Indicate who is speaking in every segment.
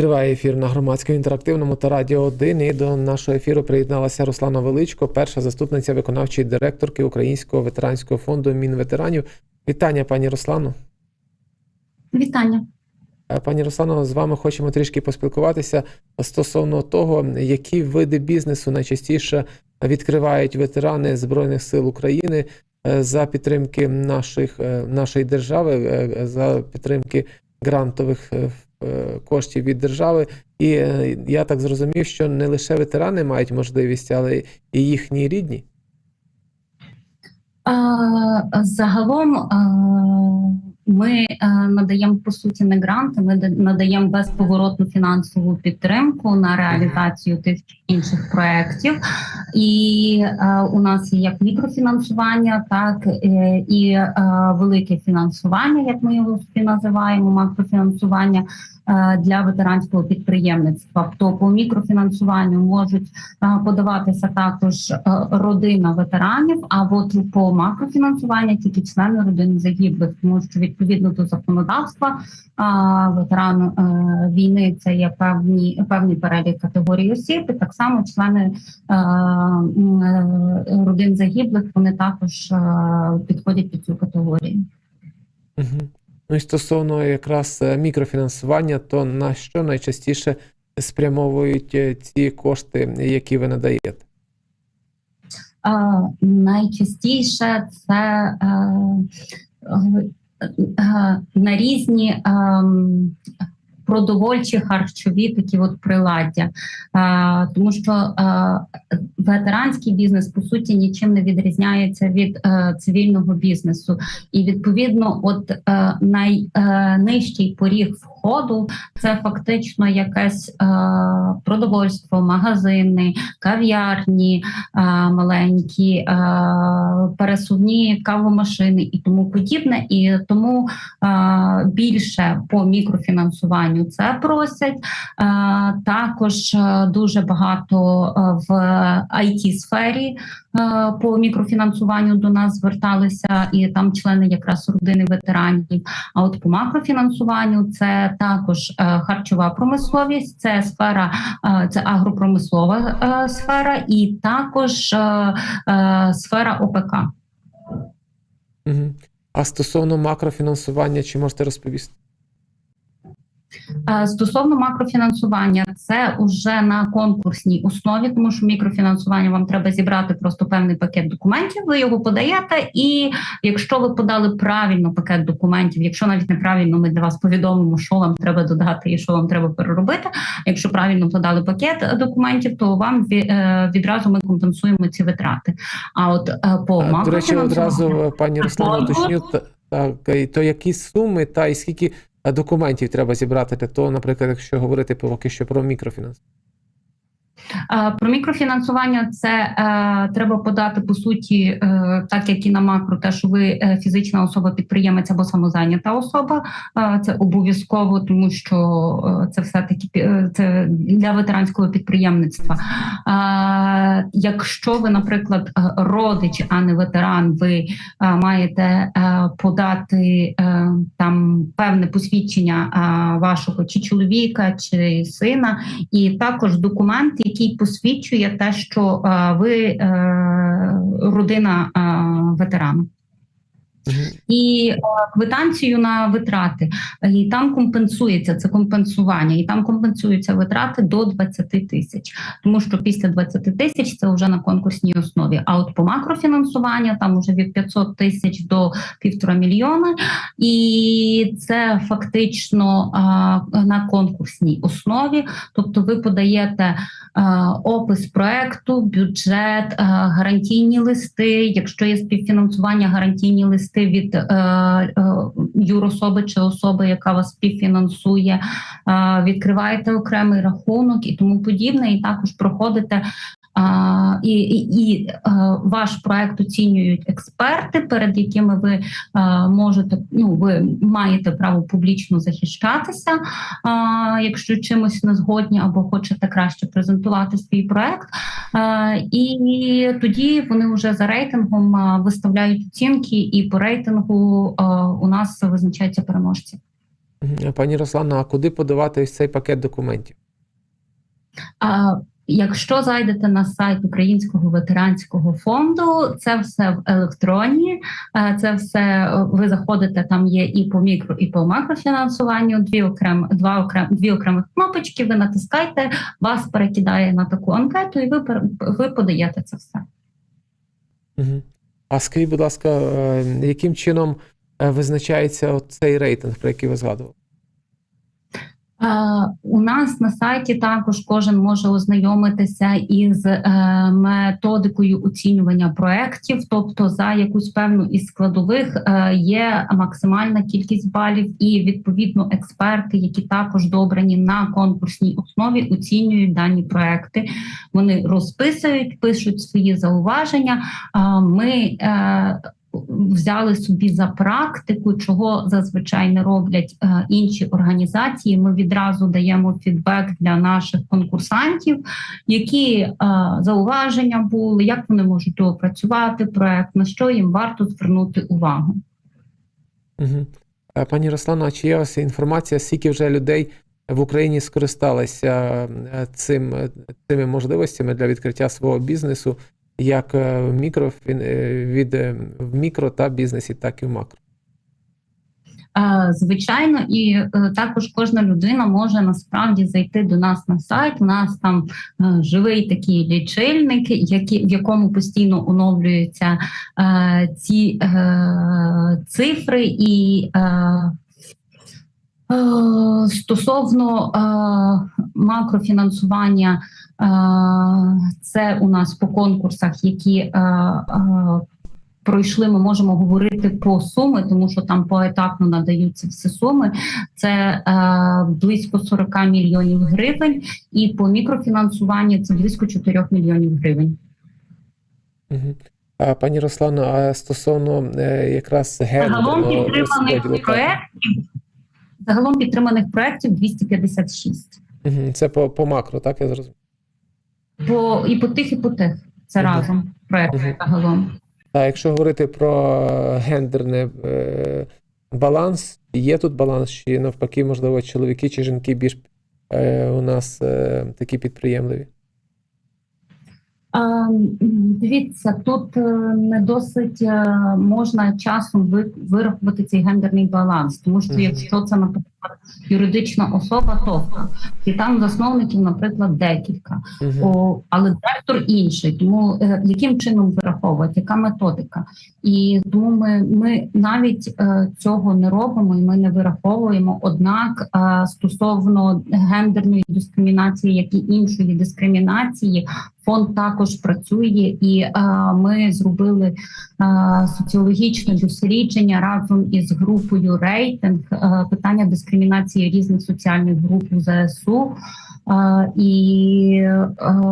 Speaker 1: Триває ефір на громадському інтерактивному та радіо 1. І до нашого ефіру приєдналася Руслана Величко, перша заступниця виконавчої директорки Українського ветеранського фонду Мінветеранів. Вітання, пані Руслану.
Speaker 2: Вітання.
Speaker 1: Е, Пані Руслано, з вами хочемо трішки поспілкуватися стосовно того, які види бізнесу найчастіше відкривають ветерани Збройних сил України е, за підтримки наших, е, нашої держави, за підтримки грантових коштів від держави. І е, я так зрозумів, що не лише ветерани мають можливість, але і їхні рідні.
Speaker 2: Е, Загалом е, ми е, надаємо по суті не гранти, ми да- надаємо безповоротну фінансову підтримку на реалізацію тих інших проєктів. І е, у нас є як мікрофінансування, так е, і е, велике фінансування, як ми його називаємо, макрофінансування для ветеранського підприємництва. То по мікрофінансуванню можуть е, подаватися також е, родина ветеранів, а от по макрофінансуванню тільки члени родини загиблих, тому що відповідно до законодавства ветеран е, війни це є певні певний перелік категорій осіб. І так само члени е, е, родин загиблих вони також е, підходять під цю категорію.
Speaker 1: Ну і стосовно якраз е, мікрофінансування, то на що найчастіше спрямовують е, ці кошти, які ви надаєте?
Speaker 2: А, найчастіше це а, е, е, на різні ем, продовольчі харчові такі от приладдя, а, тому що а, ветеранський бізнес по суті нічим не відрізняється від а, цивільного бізнесу, і відповідно, от а, найнижчий поріг входу це фактично якесь е, продовольство, магазини, кав'ярні е, маленькі, е, пересувні кавомашини і тому подібне. І тому е, більше по мікрофінансуванню це просять. Е, також е, дуже багато е, в it сфері е, по мікрофінансуванню до нас зверталися, і там члени якраз родини ветеранів. А от по макрофінансуванню це також е, харчова промисловість, це сфера, е, це агропромислова е, сфера, і також сфера ОПК.
Speaker 1: А стосовно макрофінансування, чи можете розповісти?
Speaker 2: Е, Стосовно макрофінансування, це вже на конкурсній основі, тому що мікрофінансування вам треба зібрати просто певний пакет документів. Ви його подаєте, і якщо ви подали правильно пакет документів, якщо навіть неправильно, ми для вас повідомимо, що вам треба додати і що вам треба переробити. Якщо правильно подали пакет документів, то вам е, відразу ми компенсуємо ці витрати. А от е, по
Speaker 1: А, До речі, одразу, пані
Speaker 2: Конкурс.
Speaker 1: уточню, та- так, то які суми та і скільки документів треба зібрати для того, наприклад, якщо говорити поки що про мікрофінанс.
Speaker 2: Е, Про мікрофінансування це е, треба подати по суті, е, так як і на макро, те, що ви фізична особа, підприємець або самозайнята особа. Це обов'язково, тому що це все таки це для ветеранського підприємництва. Якщо ви, наприклад, родич, а не ветеран, ви маєте подати там певне посвідчення вашого чи чоловіка, чи сина, і також документ, який посвідчує те, що е, ви е, родина е, ветерана. І е, квитанцію на витрати, і там компенсується це компенсування, і там компенсуються витрати до 20 тисяч, тому що після 20 тисяч це вже на конкурсній основі. А от по макрофінансуванню там вже від 500 тисяч до півтора мільйона, і це фактично е, на конкурсній основі. Тобто, ви подаєте е, опис проекту, бюджет, гарантійні листи. Якщо є співфінансування, гарантійні листи від юрособи чи особи, яка вас співфінансує, е, відкриваєте окремий рахунок і тому подібне, і також проходите. І і, і е, ваш проект оцінюють експерти, перед якими ви е, можете, ну ви маєте право публічно захищатися, якщо чимось не згодні або хочете краще презентувати свій проект. Е, і тоді вони вже за рейтингом виставляють оцінки, і по рейтингу у нас визначаються переможці.
Speaker 1: Пані Руслана, а куди подавати ось цей пакет документів?
Speaker 2: А, Якщо зайдете на сайт Українського ветеранського фонду, це все в електроні. е, Це все е, ви заходите. Там є і по мікро, і по макрофінансуванню. Дві окрем, два окрем, дві окремих кнопочки. Ви натискаєте, вас перекидає на таку анкету, і ви ви подаєте це все.
Speaker 1: А скажіть, будь ласка, е, яким чином визначається цей рейтинг, про який ви згадували?
Speaker 2: Е, У нас на сайті також кожен може ознайомитися із е, методикою оцінювання проєктів, тобто за якусь певну із складових е, є максимальна кількість балів, і відповідно експерти, які також добрані на конкурсній основі, оцінюють дані проекти. Вони розписують, пишуть свої зауваження. Ми взяли собі за практику, чого зазвичай не роблять е, інші організації. Ми відразу даємо фідбек для наших конкурсантів, які е, зауваження були, як вони можуть доопрацювати проект, на що їм варто звернути увагу.
Speaker 1: Е, Пані Руслана, а чи є вас інформація, скільки вже людей в Україні скористалися цим, цими можливостями для відкриття свого бізнесу, як е, в мікро, е, від, е, в мікро та бізнесі, так і в макро?
Speaker 2: Звичайно, і також кожна людина може насправді зайти до нас на сайт. У нас там живий такий лічильник, в якому постійно оновлюються ці цифри і. Стосовно макрофінансування, це у нас по конкурсах, які е, е, пройшли, ми можемо говорити про суми, тому що там поетапно надаються всі суми. Це е, близько 40 мільйонів гривень, і по мікрофінансуванню це близько 4 мільйонів гривень.
Speaker 1: А, Пані Руслано, а стосовно е, якраз
Speaker 2: Загалом
Speaker 1: гендерного розподілу,
Speaker 2: підтриманих проєктів загалом підтриманих проєктів 256.
Speaker 1: Мгм. Це по, по макро, так я зрозумів.
Speaker 2: По і по тих, і по тих. Це разом
Speaker 1: проект
Speaker 2: загалом.
Speaker 1: А якщо говорити про гендерний е, баланс, є тут баланс, чи навпаки, можливо, чоловіки чи жінки більш е, у нас е, такі підприємливі?
Speaker 2: А, Дивіться, тут е, не досить е, можна часом ви- вирахувати цей гендерний баланс, тому що якщо це, наприклад, юридична особа, то і там засновників, наприклад, декілька, О, але директор інший. Тому е, яким чином вираховувати, яка методика? І тому ми, ми навіть цього не робимо і ми не вираховуємо. Однак стосовно гендерної дискримінації, як і іншої дискримінації, фонд також працює, і е, ми зробили е, соціологічне дослідження разом із групою рейтинг е, питання дискримінації різних соціальних груп у ЗСУ. І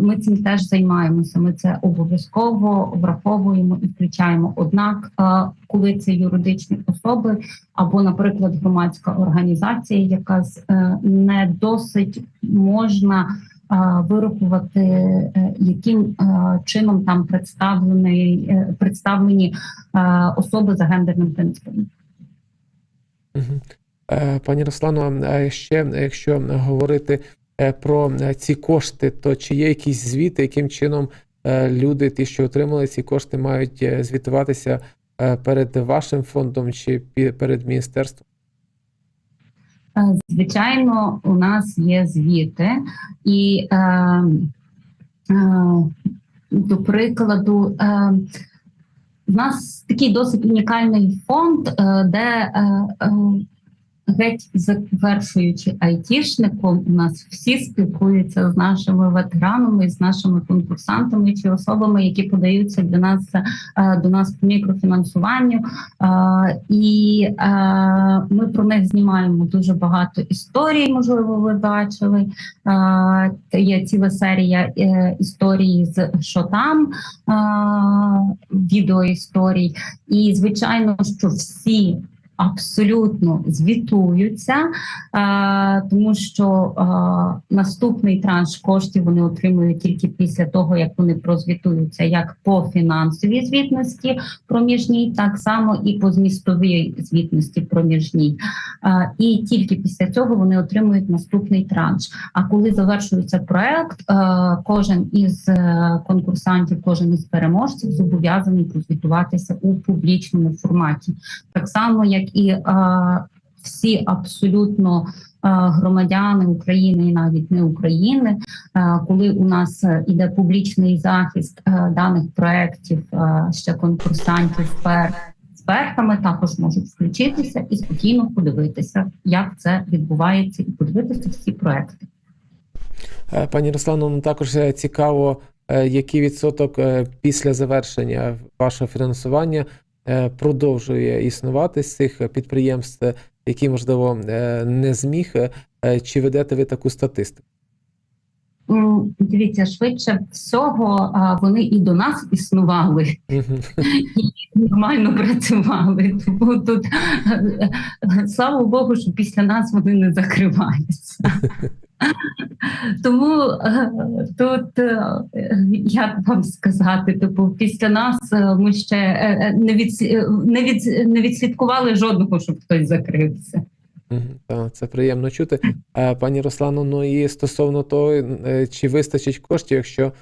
Speaker 2: ми цим теж займаємося. Ми це обов'язково враховуємо і включаємо. Однак, коли це юридичні особи або, наприклад, громадська організація, яка з- не досить можна вирахувати, е, яким е, чином там е, представлені е, особи за гендерним принципом.
Speaker 1: Пані Руслано, ще якщо говорити про ці кошти, то чи є якісь звіти, яким чином люди, ті, що отримали ці кошти, мають звітуватися перед вашим фондом чи перед міністерством?
Speaker 2: Е, Звичайно, у нас є звіти, і е, е, до прикладу, е, в нас такий досить унікальний фонд, е, де е, е, геть завершуючи айтішником, у нас всі спілкуються з нашими ветеранами, з нашими конкурсантами чи особами, які подаються для нас е, до нас по мікрофінансуванню. Е, І е, ми про них знімаємо дуже багато історій. Можливо, ви бачили. Є ціла серія історій з що там відеоісторій. І звичайно, що всі абсолютно звітуються, е, тому що е, наступний транш коштів вони отримують тільки після того, як вони прозвітуються як по фінансовій звітності проміжній, так само і по змістовій звітності проміжній. Е, І тільки після цього вони отримують наступний транш. А коли завершується проект, кожен із конкурсантів, кожен із переможців зобов'язаний прозвітуватися у публічному форматі, так само як і е, всі абсолютно. Громадяни України і навіть не України, коли у нас іде публічний захист даних проєктів, ще конкурсантів пер експертами також можуть включитися і спокійно подивитися, як це відбувається, і подивитися всі проекти.
Speaker 1: Е, Пані Руслано, ну також е, цікаво, е, який відсоток після завершення вашого фінансування продовжує існувати з цих підприємств, е, які, можливо, е, не зміг. е, е, Чи ведете ви таку статистику?
Speaker 2: Дивіться, швидше всього вони і до нас існували, і нормально працювали. Тому тут е, е, слава Богу, що після нас вони не закриваються. Тому е, тут е, як вам сказати, типу, після нас е, ми ще не від не від не відслідкували жодного, щоб хтось закрився.
Speaker 1: Так, це приємно чути. Пані Руслано, ну і стосовно того, чи вистачить коштів, якщо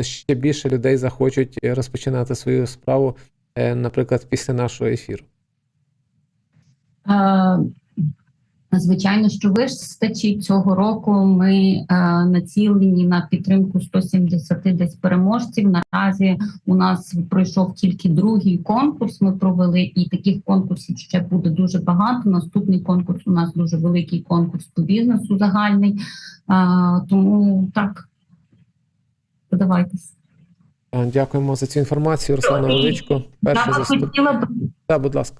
Speaker 1: ще більше людей захочуть розпочинати свою справу, наприклад, після нашого ефіру.
Speaker 2: Звичайно, що вистачить цього року. Ми е, націлені на підтримку 170 десь переможців. Наразі у нас пройшов тільки другий конкурс. Ми провели, і таких конкурсів ще буде дуже багато. Наступний конкурс у нас дуже великий конкурс по бізнесу загальний. Е, тому так подавайтесь.
Speaker 1: Е, Дякуємо за цю інформацію, Руслана Величко. Перша
Speaker 2: Я
Speaker 1: заступ...
Speaker 2: хотіла б
Speaker 1: Так, будь ласка.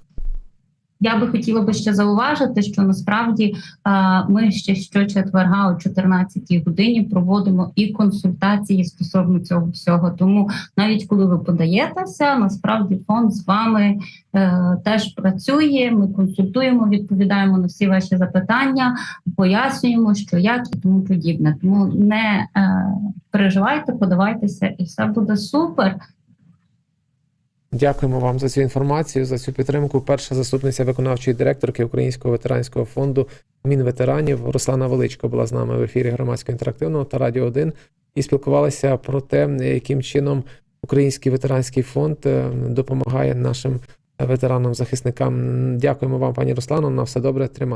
Speaker 2: Я би хотіла би ще зауважити, що насправді е, ми ще щочетверга о 14 годині проводимо і консультації стосовно цього всього. Тому навіть коли ви подаєтеся, насправді фонд з вами е, теж працює. Ми консультуємо, відповідаємо на всі ваші запитання, пояснюємо, що як і тому подібне. Тому не е, переживайте, подавайтеся, і все буде супер.
Speaker 1: Дякуємо вам за цю інформацію, за цю підтримку. Перша заступниця виконавчої директорки Українського ветеранського фонду Мінветеранів Руслана Величко була з нами в ефірі громадського інтерактивного та Радіо 1 і спілкувалися про те, яким чином Український ветеранський фонд е, допомагає нашим ветеранам-захисникам. Дякуємо вам, пані Руслано. На все добре, тримаємо.